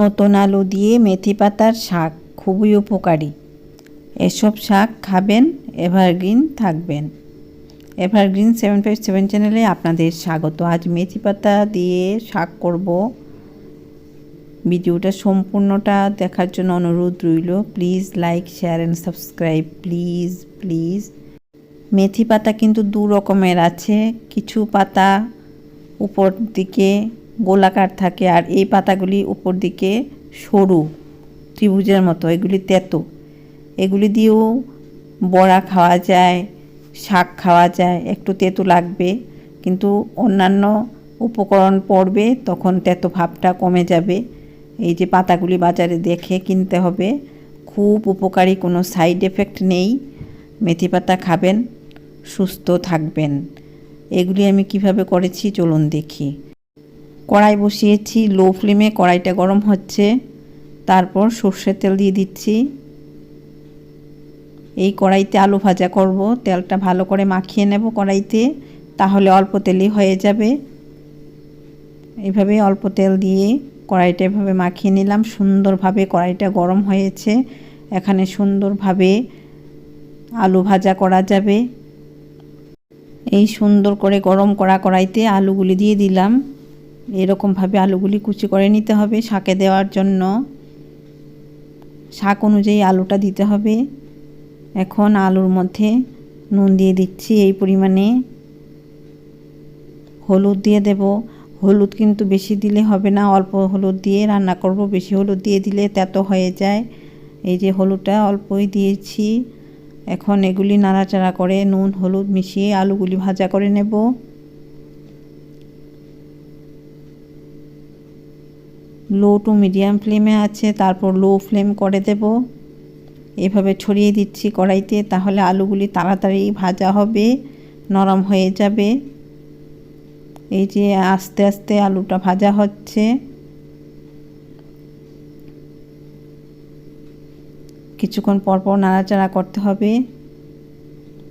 নতুন আলু দিয়ে মেথি পাতার শাক, খুবই উপকারী। এসব শাক খাবেন এভারগ্রিন থাকবেন। এভারগ্রিন সেভেন ফাইভ সেভেন চ্যানেলে আপনাদের স্বাগত। আজ মেথি পাতা দিয়ে শাক করব। ভিডিওটা সম্পূর্ণটা দেখার জন্য অনুরোধ রইল। Please like share and subscribe please please মেথি পাতা কিন্তু দু রকমের আছে। কিছু পাতা উপর দিকে গোলাকার থাকে আর এই পাতাগুলি উপর দিকে সরু, ত্রিভুজের মতো, এগুলি তেতো। এগুলি দিয়েও বড়া খাওয়া যায়, শাক খাওয়া যায়, একটু তেতো লাগবে। কিন্তু অন্যান্য উপকরণ পড়বে, তখন তেতো ভাবটা কমে যাবে। এই যে পাতাগুলি বাজারে দেখে কিনতে হবে, খুব উপকারী, কোনো সাইড এফেক্ট নেই। মেথি পাতা খাবেন, সুস্থ থাকবেন। এগুলি আমি কীভাবে করেছি, চলুন দেখি। কড়াই বসিয়েছি লো ফ্লেমে কড়াইটা গরম হচ্ছে। তারপর সর্ষের তেল দিয়ে দিচ্ছি। এই কড়াইতে আলু ভাজা করব। তেলটা ভালো করে মাখিয়ে নেব কড়াইতে, তাহলে অল্প তেলই হয়ে যাবে। এইভাবে অল্প তেল দিয়ে কড়াইটা এভাবে মাখিয়ে নিলাম। সুন্দরভাবে কড়াইটা গরম হয়েছে। এখানে সুন্দরভাবে আলু ভাজা করা যাবে। এই সুন্দর করে গরম করা কড়াইতে আলুগুলি দিয়ে দিলাম। এরকমভাবে আলুগুলি কুচি করে নিতে হবে শাকে দেওয়ার জন্য। শাক অনুযায়ী আলুটা দিতে হবে। এখন আলুর মধ্যে নুন দিয়ে দিচ্ছি এই পরিমাণে। হলুদ দিয়ে দেব। হলুদ কিন্তু বেশি দিলে হবে না, অল্প হলুদ দিয়ে রান্না করব। বেশি হলুদ দিয়ে দিলে তেতো হয়ে যায়। এই যে হলুদটা অল্পই দিয়েছি। এখন এগুলি নাড়াচাড়া করে নুন, হলুদ মিশিয়ে আলুগুলি ভাজা করে নেব। লো টু মিডিয়াম ফ্লেমে আছে, তারপর লো ফ্লেম করে দেব। এভাবে ছড়িয়ে দিচ্ছি কড়াইতে, তাহলে আলুগুলি তাড়াতাড়ি ভাজা হবে, নরম হয়ে যাবে। এই যে আস্তে আস্তে আলুটা ভাজা হচ্ছে। কিছুক্ষণ পরপর নাড়াচাড়া করতে হবে।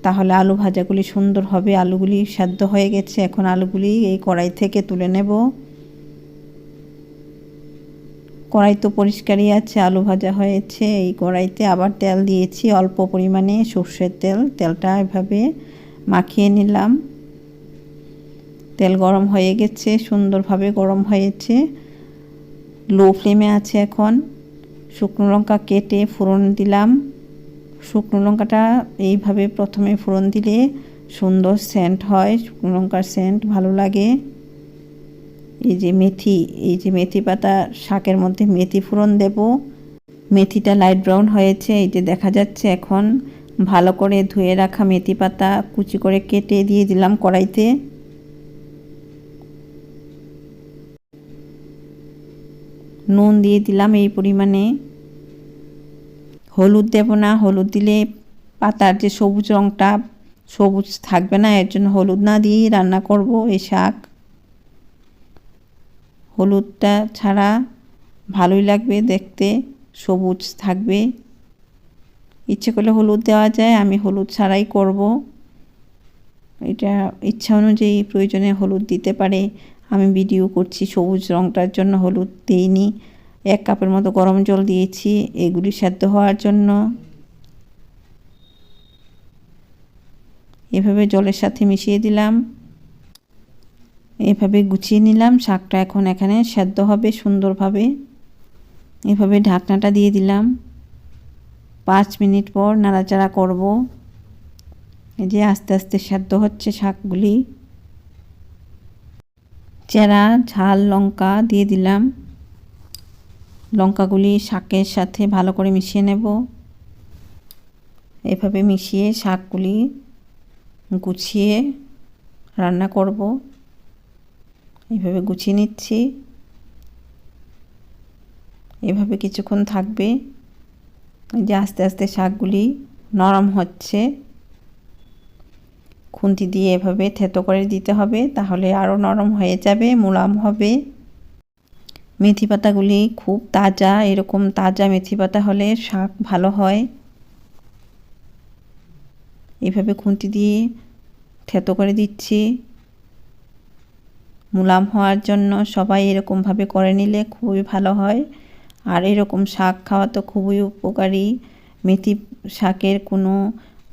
তাহলে আলু ভাজাগুলি সুন্দর হবে, আলুগুলি সেদ্ধ হয়ে গেছে। এখন আলুগুলি এই কড়াই থেকে তুলে নেব। কড়াই তো পরিষ্কারই আছে, আলু ভাজা হয়েছে, এই কড়াইতে আবার তেল দিয়েছি, অল্প পরিমাণে সর্ষের তেল, তেলটা এভাবে মাখিয়ে নিলাম। তেল গরম হয়ে গেছে, সুন্দরভাবে গরম হয়েছে। লো ফ্লেমে আছে এখন। শুকনো লঙ্কা কেটে ফোড়ন দিলাম। শুকনো লঙ্কাটা এইভাবে প্রথমে ফোড়ন দিলে সুন্দর সেন্ট হয়, শুকনো লঙ্কার সেন্ট ভালো লাগে। এই যে মেথি, এই যে মেথি পাতা শাকের মধ্যে মেথি ফোড়ন দেব। মেথিটা লাইট ব্রাউন হয়েছে, এই যে দেখা যাচ্ছে এখন। ভালো করে ধুয়ে রাখা মেথি পাতা, কুচি করে কেটে দিয়ে দিলাম কড়াইতে। নুন দিয়ে দিলাম এই পরিমাণে। হলুদ দেব না, হলুদ দিলে পাতার যে সবুজ রঙটা সবুজ থাকবে না, এর জন্য হলুদ না দিয়েই রান্না করব এই শাক। হলুদটা ছাড়া ভালোই লাগবে, দেখতে সবুজ থাকবে। ইচ্ছে করলে হলুদ দেওয়া যায়, আমি হলুদ ছাড়াই করব। এটা ইচ্ছা অনুযায়ী প্রয়োজনে হলুদ দিতে পারে। আমি ভিডিও করছি, সবুজ রঙটার জন্য হলুদ দিইনি। এক কাপের মতো গরম জল দিয়েছি, এগুলি সেদ্ধ হওয়ার জন্য। এভাবে জলের সাথে মিশিয়ে দিলাম। এভাবে গুছিয়ে নিলাম, শাকটা এখন এখানে সেদ্ধ হবে সুন্দরভাবে। এভাবে ঢাকনাটা দিয়ে দিলাম। পাঁচ মিনিট পর নাড়াচাড়া করব। এই যে আস্তে আস্তে সেদ্ধ হচ্ছে শাকগুলি। চেরা, ঝাল, লঙ্কা দিয়ে দিলাম। লঙ্কাগুলি শাকের সাথে ভালো করে মিশিয়ে নেব। এভাবে মিশিয়ে শাকগুলি গুছিয়ে রান্না করব। এইভাবে গুছিয়ে নিচ্ছি। এভাবে কিছুক্ষণ থাকবে। যে আস্তে আস্তে শাকগুলি নরম হচ্ছে। খুন্তি দিয়ে এভাবে থেতো করে দিতে হবে, তাহলে আরও নরম হয়ে যাবে, মোলাম হবে। মেথি পাতাগুলি খুব তাজা, এরকম তাজা মেথি পাতা হলে শাক ভালো হয়। এভাবে খুন্তি দিয়ে থেতো করে দিচ্ছি। মুলাম হওয়ার জন্য সবাই এরকমভাবে করে নিলে খুবই ভালো হয়। আর এরকম শাক খাওয়া তো খুবই উপকারী। মেথি শাকের কোনো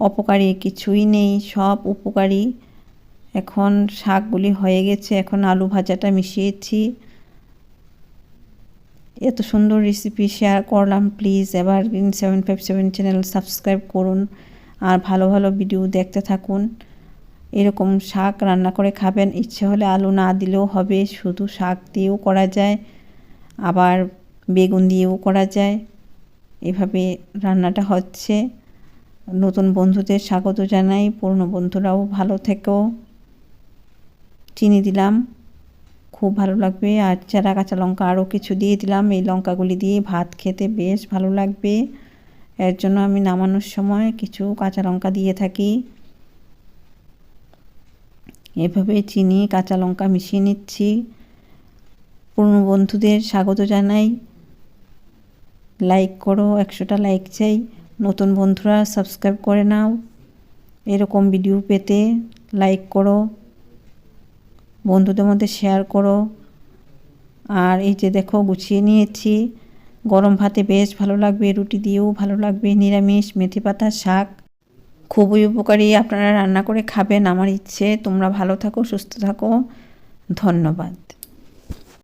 অপকারী কিছুই নেই, সব উপকারী। এখন শাকগুলি হয়ে গেছে, এখন আলু ভাজাটা মিশিয়েছি। এত সুন্দর রেসিপি শেয়ার করলাম প্লিজ এবার seven five seven channel subscribe করুন। আর ভালো ভালো ভিডিও দেখতে থাকুন। এরকম শাক রান্না করে খাবেন, ইচ্ছে হলে আলু না দিলেও হবে, শুধু শাক দিয়েও করা যায়, আবার বেগুন দিয়েও করা যায়। এভাবে রান্নাটা হচ্ছে। নতুন বন্ধুদের স্বাগত জানাই, পুরনো বন্ধুরাও ভালো থেকেও চিনি দিলাম, খুব ভালো লাগবে। আর চারা, কাঁচা লঙ্কা আরও কিছু দিয়ে দিলাম। এই লঙ্কাগুলি দিয়ে ভাত খেতে বেশ ভালো লাগবে। এর জন্য আমি নামানোর সময় কিছু কাঁচা লঙ্কা দিয়ে থাকি। এভাবে চিনি, কাঁচা লঙ্কা মিশিয়ে নিচ্ছি। পুরনো বন্ধুদের স্বাগত জানাই। লাইক করো, একশোটা লাইক চাই। নতুন বন্ধুরা সাবস্ক্রাইব করে নাও। এরকম ভিডিও পেতে লাইক করো। বন্ধুদের মধ্যে শেয়ার করো। আর এই যে দেখো, গুছিয়ে নিয়েছি। গরম ভাতে বেশ ভালো লাগবে, রুটি দিয়েও ভালো লাগবে। নিরামিষ, মেথি পাতা, শাক। খুবই উপকারী আপনারা রান্না করে খাবেন আমার ইচ্ছে। তোমরা ভালো থাকো সুস্থ থাকো। ধন্যবাদ।